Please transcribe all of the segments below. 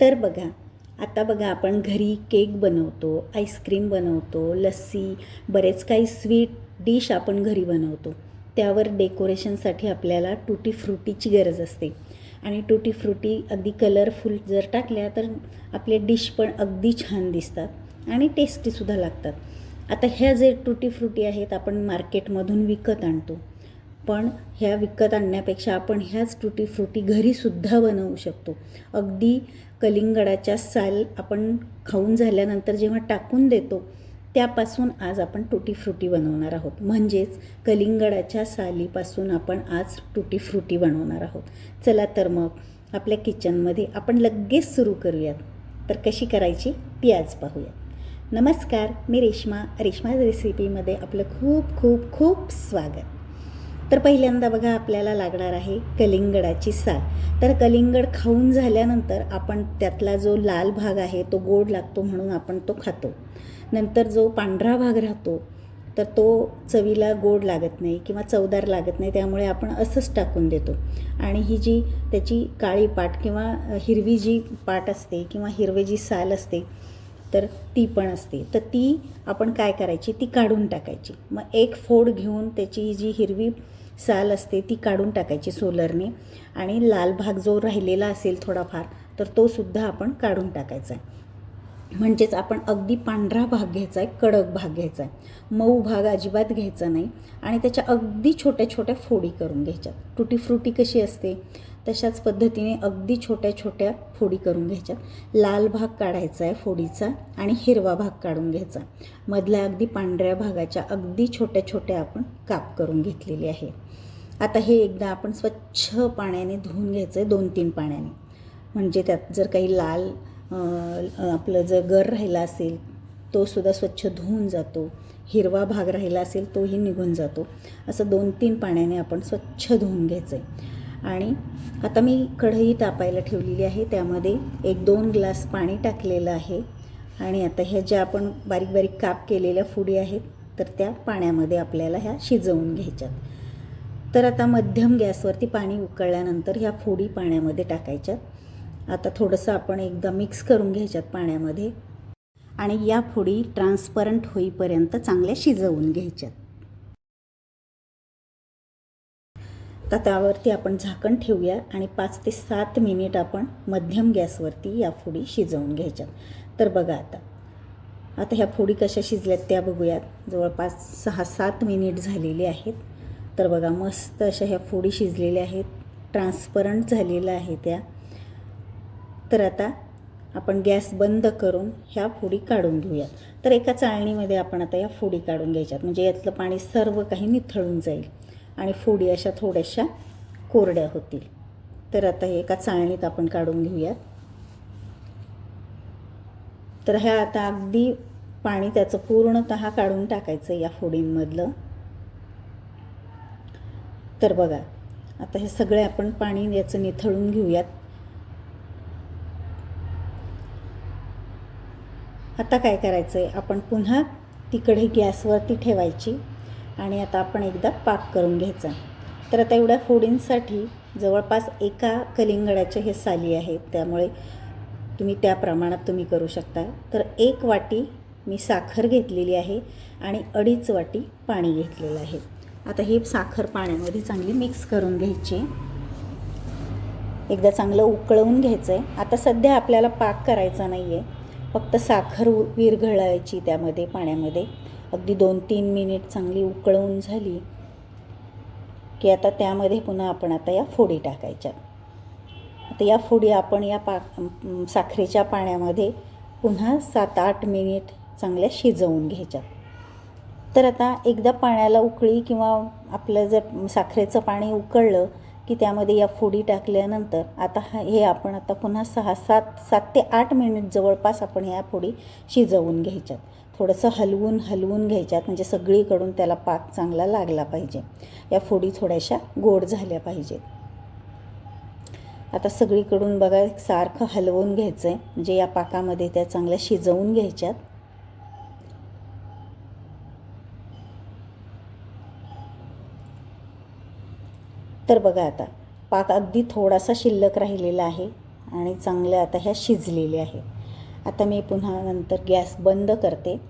तर बघा आता बघा आपण घरी केक बनवतो आईस्क्रीम बनवतो लस्सी बरेच काही स्वीट डिश आपण घरी बनवतो. त्यावर डेकोरेशनसाठी आपल्याला टुटी फ्रुटीची गरज असते. आणि टुटी फ्रुटी अगदी कलरफुल जर टाकल्या तर आपले डिश पण अगदी छान दिसतात आणि टेस्टीसुद्धा लागतात. आता ह्या जे टुटी फ्रुटी आहेत आपण मार्केटमधून विकत आणतो. पण ह्या विकत आणण्यापेक्षा आपण ह्याच टुटी फ्रुटी घरीसुद्धा बनवू शकतो. अगदी कलिंगडाच्या साल आपण खाऊन झाल्यानंतर जेव्हा टाकून देतो त्यापासून आज आपण टुटी फ्रुटी बनवणार आहोत. म्हणजेच कलिंगडाच्या सालीपासून आपण आज टुटी फ्रुटी बनवणार आहोत. चला तर मग आपल्या किचनमध्ये आपण लगेच सुरू करूयात. तर कशी करायची ती आज पाहूयात. नमस्कार मी रेश्मा. रेश्मा रेसिपीमध्ये आपलं खूप खूप खूप स्वागत. तर पहिल्यांदा बघा आपल्याला लागणार आहे कलिंगडाची साल. तर कलिंगड खाऊन झाल्यानंतर आपण त्यातला जो लाल भाग आहे तो गोड लागतो म्हणून आपण तो खातो. नंतर जो पांढरा भाग राहतो तर तो चवीला गोड लागत नाही किंवा चवदार लागत नाही त्यामुळे आपण असंच टाकून देतो. आणि ही जी त्याची काळी पाट किंवा हिरवी जी पाट असते किंवा हिरवी जी साल असते तर ती पण असते. तर ती आपण काय करायची? ती काढून टाकायची. मग एक फोड घेऊन त्याची जी हिरवी साल असते ती काढून टाकायची सोलरने. आणि लाल भाग जो राहिलेला असेल थोडाफार तर तो सुद्धा आपण काढून टाकायचा आहे. म्हणजेच आपण अगदी पांढरा भाग घ्यायचा आहे कडक भाग घ्यायचा आहे. मऊ भाग अजिबात घ्यायचा नाही आणि त्याच्या अगदी छोट्या छोट्या फोडी करून घ्यायच्या टुटी फ्रुटी कशी असते? तशाच पद्धतीने अगदी छोट्या छोट्या फोडी करून घ्यायच्या लाल भाग काढायचा आहे फोडीचा आणि हिरवा भाग काढून घ्यायचा. मधल्या अगदी पांढऱ्या भागाच्या अगदी छोट्या छोट्या आपण काप करून घेतलेले आहे. आता हे एकदा आपण स्वच्छ पाण्याने धुवून घ्यायचं आहे दोन तीन पाण्याने. म्हणजे त्यात जर काही लाल आपलं जर गर राहिला असेल तो सुद्धा स्वच्छ धुवून जातो. हिरवा भाग राहिला असेल तोही निघून जातो. असं दोन तीन पाण्याने आपण स्वच्छ धुवून घ्यायचं आहे आणि आता मी कढई तापायला ठेवलेली आहे त्यामध्ये एक दोन ग्लास पाणी टाकलेलं आहे. आणि आता ह्या ज्या आपण बारीक बारीक काप केलेल्या फुडी आहेत तर त्या पाण्यामध्ये आपल्याला ह्या शिजवून घ्यायच्यात. तर आता मध्यम गॅसवरती पाणी उकळल्यानंतर ह्या फोडी पाण्यामध्ये टाकायच्यात. आता थोडंसं आपण एकदा मिक्स करून घ्यायच्यात पाण्यामध्ये. आणि या फोडी ट्रान्सपरंट होईपर्यंत चांगल्या शिजवून घ्यायच्यात तर त्यावरती आपण झाकण ठेवूया आणि पाच ते सात मिनिट आपण मध्यम गॅसवरती या फोडी शिजवून घ्यायच्यात तर बघा आता. आता ह्या फोडी कशा शिजल्यात त्या बघूयात. जवळपास सहा सात मिनिट झालेले आहेत. तर बघा मस्त अशा ह्या फोडी शिजलेल्या आहेत. ट्रान्सपरंट झालेल्या आहे त्या. तर आता आपण गॅस बंद करून ह्या फोडी काढून घेऊयात. तर एका चाळणीमध्ये आपण आता या फोडी काढून घ्यायच्यात. म्हणजे यातलं पाणी सर्व काही निथळून जाईल आणि फोडी अशा थोड्याशा कोरड्या होतील. तर आता हे एका चाळणीत आपण काढून घेऊयात. तर ह्या आता अगदी पाणी त्याचं पूर्णत काढून टाकायचं या फोडींमधलं. तर बघा आता हे सगळे आपण पाणी याचं निथळून घेऊयात. आता काय करायचं आहे आपण पुन्हा तिकडे गॅसवरती ठेवायची आणि आता आपण एकदा पाक करून घ्यायचा. तर आता एवढ्या फोडींसाठी जवळपास एका कलिंगडाचे हे साली आहेत त्यामुळे तुम्ही त्या प्रमाणात तुम्ही करू शकता. तर एक वाटी मी साखर घेतलेली आहे आणि अडीच वाटी पाणी घेतलेलं आहे. आता ही साखर पाण्यामध्ये चांगली मिक्स करून घ्यायची. एकदा चांगलं उकळवून घ्यायचं आहे आता सध्या आपल्याला पाक करायचा नाही आहे फक्त साखर विरघळायची त्यामध्ये पाण्यामध्ये. अगदी दोन तीन मिनिट चांगली उकळवून झाली की आता त्यामध्ये पुन्हा आपण आता या फोडी टाकायच्या. आता या फोडी आपण या पाक साखरेच्या पाण्यामध्ये पुन्हा सात आठ मिनिट चांगल्या शिजवून घ्यायच्या. तर आता एकदा पाण्याला उकळी किंवा आपलं जर साखरेचं पाणी उकळलं की त्यामध्ये या फोडी टाकल्यानंतर आता हा हे आपण आता पुन्हा सहा सात सात ते आठ मिनिट जवळपास आपण ह्या फोडी शिजवून घ्यायच्यात. थोडंसं हलवून हलवून घ्यायच्यात. म्हणजे सगळीकडून त्याला पाक चांगला लागला पाहिजे. या फोडी थोड्याशा गोड झाल्या पाहिजेत. आता सगळीकडून बघा सारखं हलवून घ्यायचं आहे म्हणजे या पाकामध्ये त्या चांगल्या शिजवून घ्यायच्यात. तर बघा आता पाक अगदी थोडासा शिल्लक राहिलेला आहे आणि चांगल्या आता ह्या शिजलेल्या आहेत. आता मी पुन्हा नंतर गॅस बंद करते.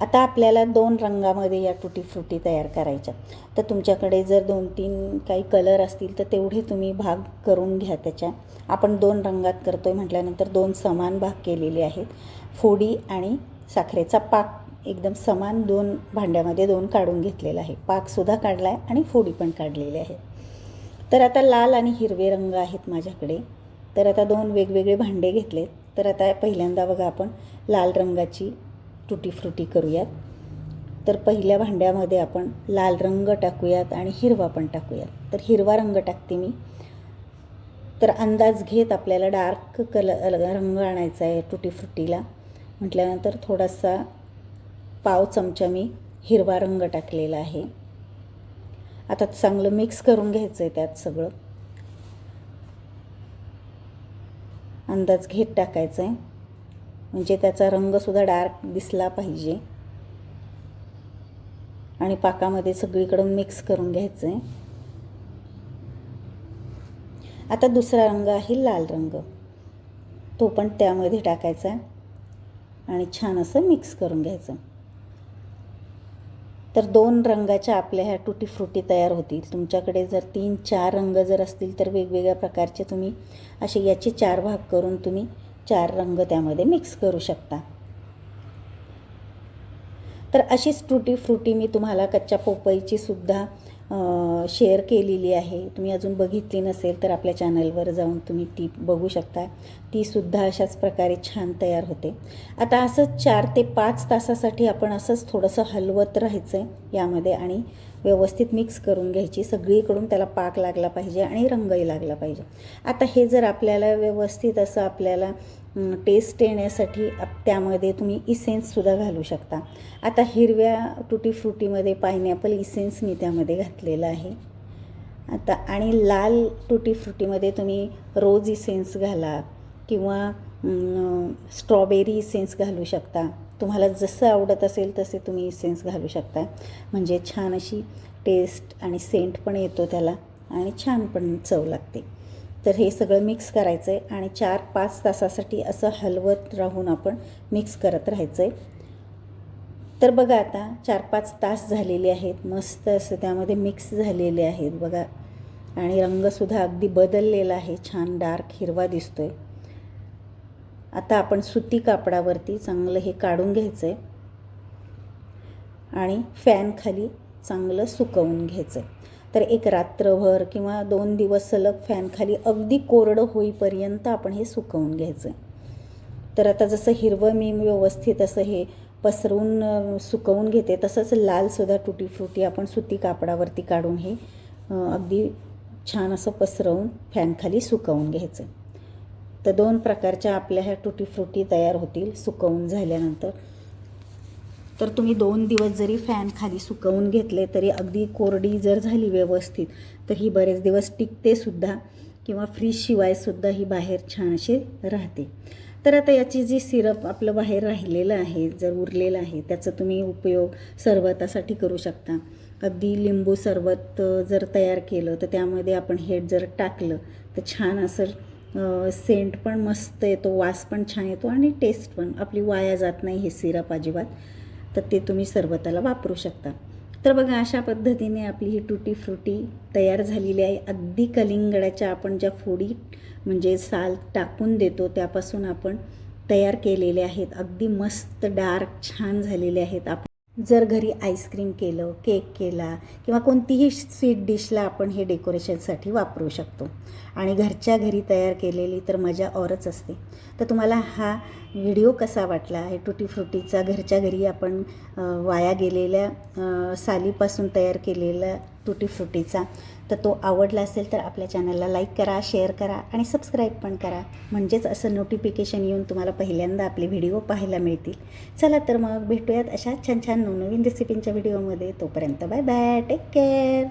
आता आपल्याला दोन रंगामध्ये या तुटी फ्रुटी तयार करायच्या. तर तुमच्याकडे जर दोन तीन काही कलर असतील तर तेवढे तुम्ही भाग करून घ्या त्याच्या. आपण दोन रंगात करतो आहे म्हटल्यानंतर दोन समान भाग केलेले आहेत. फोडी आणि साखरेचा पाक. एकदम समान दोन भांड्यामध्ये दोन काढून घेतलेला आहे. पाकसुद्धा काढला आहे आणि फोडी पण काढलेली आहे. तर आता लाल आणि हिरवे रंग आहेत माझ्याकडे. तर आता दोन वेगवेगळे भांडे घेतलेत. तर आता पहिल्यांदा बघा आपण लाल रंगाची तुटी फ्रुटी करूयात. तर पहिल्या भांड्यामध्ये आपण लाल रंग टाकूयात आणि हिरवा पण टाकूयात. तर हिरवा रंग टाकते मी. तर अंदाज घेत आपल्याला डार्क कलर रंग आणायचा आहे तुटी फ्रुटीला. म्हटल्यानंतर थोडासा पाव चमचा मी हिरवा रंग टाकलेला आहे. आता चांगलं मिक्स करून घ्यायचं आहे त्यात सगळं. अंदाज घेत टाकायचं आहे म्हणजे त्याचा रंगसुद्धा डार्क दिसला पाहिजे. आणि पाकामध्ये सगळीकडून मिक्स करून घ्यायचं आहे आता दुसरा रंग आहे लाल रंग. तो पण त्यामध्ये टाकायचा. आणि छान असं मिक्स करून घ्यायचं. तर दोन रंगाच्या आपल्या ह्या तुटी फ्रुटी तयार होतील. तुमच्याकडे जर तीन चार रंग जर असतील तर वेगवेगळ्या प्रकारचे तुम्ही असे याचे चार भाग करून तुम्ही चार रंग त्यामध्ये मिक्स करू शकता. तर अशीच तुटी फ्रुटी मी तुम्हाला कच्च्या पोपईची सुद्धा शेअर केलेली आहे. तुम्ही अजून बघितली नसेल तर आपल्या चॅनलवर जाऊन तुम्ही ती बघू शकता. तीसुद्धा अशाच प्रकारे छान तयार होते. आता असंच चार ते पाच तासासाठी आपण असंच थोडंसं हलवत राहायचं आहे यामध्ये आणि व्यवस्थित मिक्स करून घ्यायची. सगळीकडून त्याला पाक लागला पाहिजे आणि रंगही लागला पाहिजे. आता हे जर आपल्याला व्यवस्थित असं आपल्याला टेस्ट येण्यासाठी त्यामध्ये तुम्ही इसेन्ससुद्धा घालू शकता. आता हिरव्या तुटी फ्रुटीमध्ये पायनॅपल इसेन्स मी त्यामध्ये घातलेला आहे. आता आणि लाल तुटी फ्रुटीमध्ये तुम्ही रोज इसेन्स घाला किंवा स्ट्रॉबेरी इसेन्स घालू शकता. तुम्हाला जसं आवडत असेल तसे तुम्ही इसेन्स घालू शकता. म्हणजे छान अशी टेस्ट आणि सेंट पण येतो त्याला आणि छान पण चव लागते. तर हे सगळं मिक्स करायचं आहे आणि चार पाच तासासाठी असं हलवत राहून आपण मिक्स करत राहायचं आहे तर बघा आता चार पाच तास झालेले आहेत मस्त असं त्यामध्ये मिक्स झालेले आहेत बघा. आणि रंगसुद्धा अगदी बदललेला आहे छान डार्क हिरवा दिसतो आहे आता आपण सुती कापडावरती चांगलं हे काढून घ्यायचं आहे आणि फॅनखाली चांगलं सुकवून घ्यायचं आहे तर एक रात्रभर किंवा दोन दिवस सलग फॅनखाली अगदी कोरडं होईपर्यंत आपण हे सुकवून घ्यायचं. तर आता जसं हिरवं मी व्यवस्थित असं हे पसरवून सुकवून घेते तसंच लालसुद्धा तुटी फ्रुटी आपण सुती कापडावरती काढून हे अगदी छान असं पसरवून फॅनखाली सुकवून घ्यायचं. तर दोन प्रकारच्या आपल्या ह्या तुटी फ्रुटी तयार होतील सुकवून झाल्यानंतर. तर तुम्ही दोन दिवस जरी फॅन खाली सुकवून घेतले तरी अगदी कोरडी जर झाली व्यवस्थित तर ही बरेच दिवस टिकते सुद्धा किंवा फ्रीजशिवायसुद्धा ही बाहेर छान अशी राहते. तर आता याची जी सिरप आपलं बाहेर राहिलेलं आहे जर उरलेलं आहे त्याचा तुम्ही उपयोग सरबतासाठी करू शकता. अगदी लिंबू सरबत जर तयार केलं तर त्यामध्ये आपण हेड जर टाकलं तर छान असं सेंट पण मस्त येतो वास पण छान येतो आणि टेस्ट पण. आपली वाया जात नाही हे सिरप अजिबात. तर ते तुम्ही सरबताला वापरू शकता. तर बघा अशा पद्धतीने आपली ही टुटी फ्रुटी तयार झालेली आहे. अगदी कलिंगडाच्या आपण ज्या फोडी म्हणजे साल टाकून देतो त्यापासून आपण तयार केलेले आहेत. अगदी मस्त डार्क छान झालेले आहेत. आप जर घरी आईस्क्रीम केलं केक केला किंवा कोणतीही स्वीट डिशला आपण हे डेकोरेशनसाठी वापरू शकतो. आणि घरच्या घरी तयार केलेली तर मजा औरच असते. तर तुम्हाला हा व्हिडिओ कसा वाटला? हे टुटी फ्रुटीचा घरच्या घरी आपण वाया गेलेल्या सालीपासून तयार केलेला तुटी फ्रुटीचा. तर तो आवडला असेल तर आपल्या चॅनलला लाईक करा शेअर करा आणि सबस्क्राईब पण करा. म्हणजेच असं नोटिफिकेशन येऊन तुम्हाला पहिल्यांदा आपले व्हिडिओ पाहायला मिळतील. चला तर मग भेटूयात अशा छान छान नवनवीन रेसिपींच्या व्हिडिओमध्ये तोपर्यंत बाय बाय टेक केअर